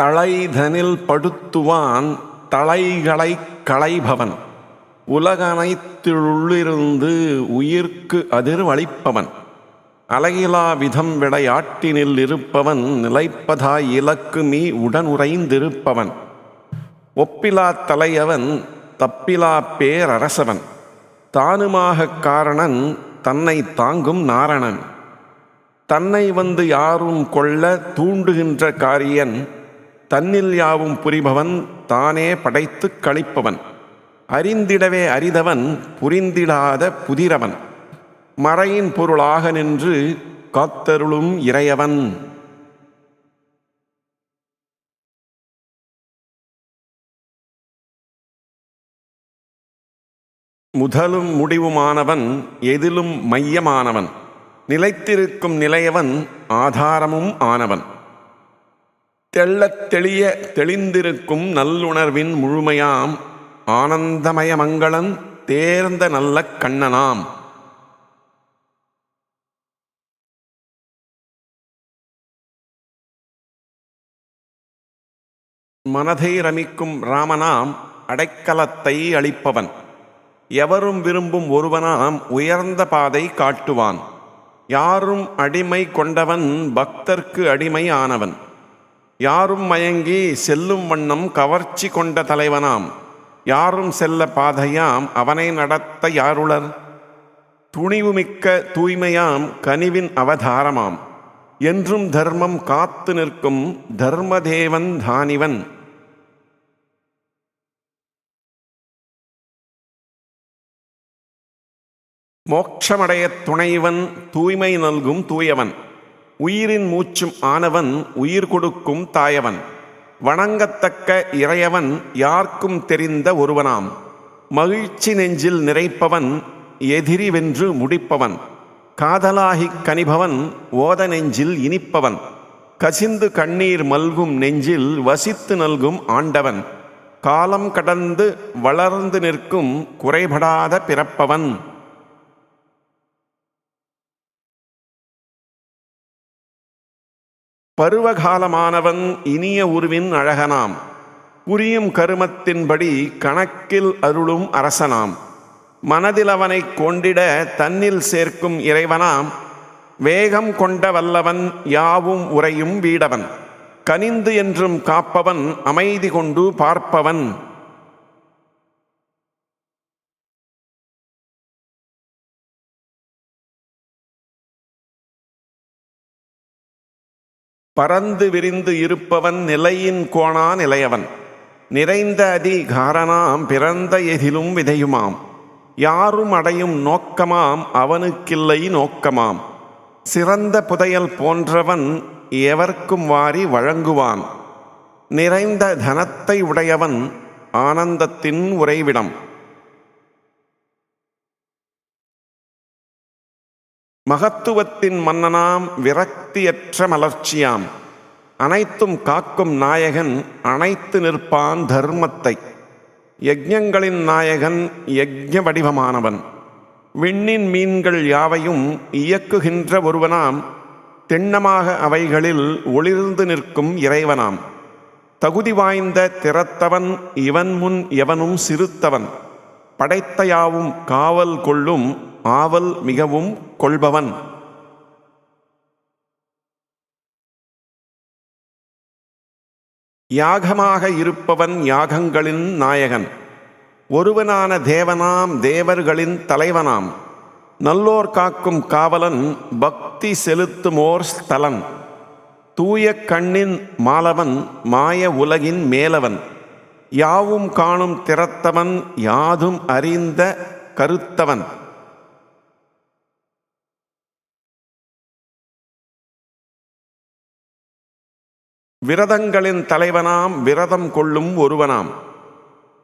தளைதனில் படுத்துவான் தலைகளைக் களைபவன். உலகனைத்திலுள்ளிருந்து உயிர்க்கு அதிர்வளிப்பவன். அலகிலா விதம் விளையாட்டினில் இருப்பவன் நிலைப்பதாய் இலக்கு மீ உடனுறைந்திருப்பவன் ஒப்பிலா தலையவன் தப்பிலா பேரரசவன். தானுமாகக் காரணன் தன்னை தாங்கும் நாரணன். தன்னை வந்து யாரும் கொள்ள தூண்டுகின்ற காரியன் தன்னில் யாவும் புரிபவன் தானே படைத்துக் கழிப்பவன் அறிந்திடவே அரிதவன் புரிந்திடாத புதிரவன். மறையின் பொருளாக நின்று காத்தருளும் இறையவன். முதலும் முடிவுமானவன் எதிலும் மையமானவன். நிலைத்திருக்கும் நிலையவன் ஆதாரமும் ஆனவன். தெள்ளத் தெளிய தெளிந்திருக்கும் நல்லுணர்வின் முழுமையாம் ஆனந்தமய மங்களன் தேர்ந்த நல்ல கண்ணனாம். மனதை ரமிக்கும் ராமனாம் அடைக்கலத்தை அளிப்பவன். எவரும் விரும்பும் ஒருவனாம் உயர்ந்த பாதை காட்டுவான். யாரும் அடிமை கொண்டவன் பக்தர்க்கு அடிமை ஆனவன் யாரும் மயங்கி செல்லும் வண்ணம் கவர்ச்சி கொண்ட தலைவனாம். யாரும் செல்ல பாதையாம் அவனை நடத்த யாருளர்? துணிவுமிக்க தூய்மையாம் கனிவின் அவதாரமாம். என்றும் தர்மம் காத்து நிற்கும் தர்மதேவன் தானிவன். மோட்சமடைய துணைவன் தூய்மை நல்கும் தூயவன். உயிரின் மூச்சும் ஆனவன் உயிர் கொடுக்கும் தாயவன். வணங்கத்தக்க இறையவன் யார்க்கும் தெரிந்த ஒருவனாம். மகிழ்ச்சி நெஞ்சில் நிறைப்பவன் எதிரி வென்று முடிப்பவன். காதலாகிக் கனிபவன் ஓத நெஞ்சில் இனிப்பவன். கசிந்து கண்ணீர் மல்கும் நெஞ்சில் வசித்து நல்கும் ஆண்டவன். காலம் கடந்து வளர்ந்து நிற்கும் குறைபடாத பிறப்பவன். பருவகாலமானவன் இனிய உருவின் அழகனாம். புரியும் கருமத்தின்படி கணக்கில் அருளும் அரசனாம். மனதில் அவனை கொண்டிட தன்னில் சேர்க்கும் இறைவனாம். வேகம் கொண்ட வல்லவன் யாவும் உறையும் வீடவன். கனிந்து என்றும் காப்பவன் அமைதி கொண்டு பார்ப்பவன். பறந்து விரிந்து இருப்பவன் நிலையின் கோணா நிலையவன். நிறைந்த அதி காரணாம் பிறந்த எதிலும் விதையுமாம். யாரும் அடையும் நோக்கமாம் அவனுக்கில்லை நோக்கமாம். சிறந்த புதையல் போன்றவன் எவர்க்கும் வாரி வழங்குவான். நிறைந்த தனத்தை உடையவன் ஆனந்தத்தின் உறைவிடம். மகத்துவத்தின் மன்னனாம் விரக்தியற்ற மலர்ச்சியாம். அனைத்தும் காக்கும் நாயகன் அனைத்து நிற்பான் தர்மத்தை. யஜ்ஞங்களின் நாயகன் யஜ்ஞ வடிவமானவன். விண்ணின் மீன்கள் யாவையும் இயக்குகின்ற ஒருவனாம் திண்ணமாக அவைகளில் ஒளிர்ந்து நிற்கும் இறைவனாம். தகுதி வாய்ந்த திறத்தவன் இவன் முன் எவனும் சிறுத்தவன். படைத்தையாவும் காவல் கொள்ளும் ஆவல் மிகவும் கொள்பவன். யாகமாக இருப்பவன் யாகங்களின் நாயகன். ஒருவனான தேவனாம் தேவர்களின் தலைவனாம். நல்லோர் காக்கும் காவலன் பக்தி செலுத்துமோர் ஸ்தலன். தூய கண்ணின் மாலவன் மாய உலகின் மேலவன். யாவும் காணும் திறத்தவன் யாதும் அறிந்த கருத்தவன். விரதங்களின் தலைவனாம் விரதம் கொள்ளும் ஒருவனாம்.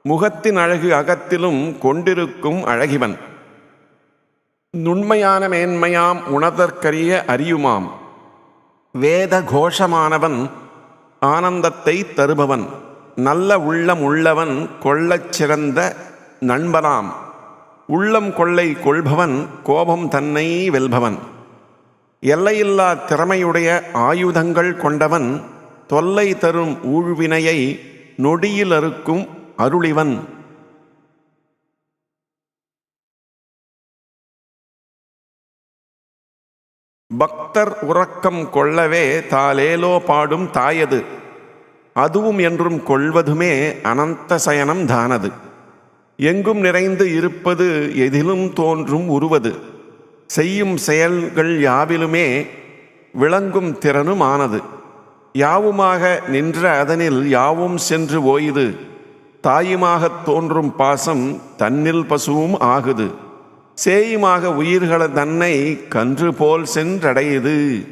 முகத்தின் அழகு அகத்திலும் கொண்டிருக்கும் அழகிவன். நுண்மையான மேன்மையாம் உணர்தற்கரிய அறியுமாம். வேத கோஷமானவன் ஆனந்தத்தை தருபவன். நல்ல உள்ளம் உள்ளவன் கொள்ளச் சிறந்த நண்பனாம். உள்ளம் கொள்ளை கொள்பவன் கோபம் தன்னை வெல்பவன். எல்லையில்லா திறமையுடைய ஆயுதங்கள் கொண்டவன் தொல்லை தரும் ஊழ்வினையை நொடியில் அறுக்கும் அருளிவன். பக்தர் உறக்கம் கொள்ளவே தாலேலோ பாடும் தாயது. அதுவும் என்றும் கொள்வதுமே அனந்த சயனம் தானது. எங்கும் நிறைந்து இருப்பது எதிலும் தோன்றும் உருவது. செய்யும் செயல்கள் யாவிலுமே விளங்கும் திறனுமானது. யாவுமாக நின்ற அதனில் யாவும் சென்று ஓயுது. தாயுமாகத் தோன்றும் பாசம் தன்னில் பசுவும் ஆகுது. சேயுமாக உயிர்கள தன்னை கன்று போல் சென்றடையுது.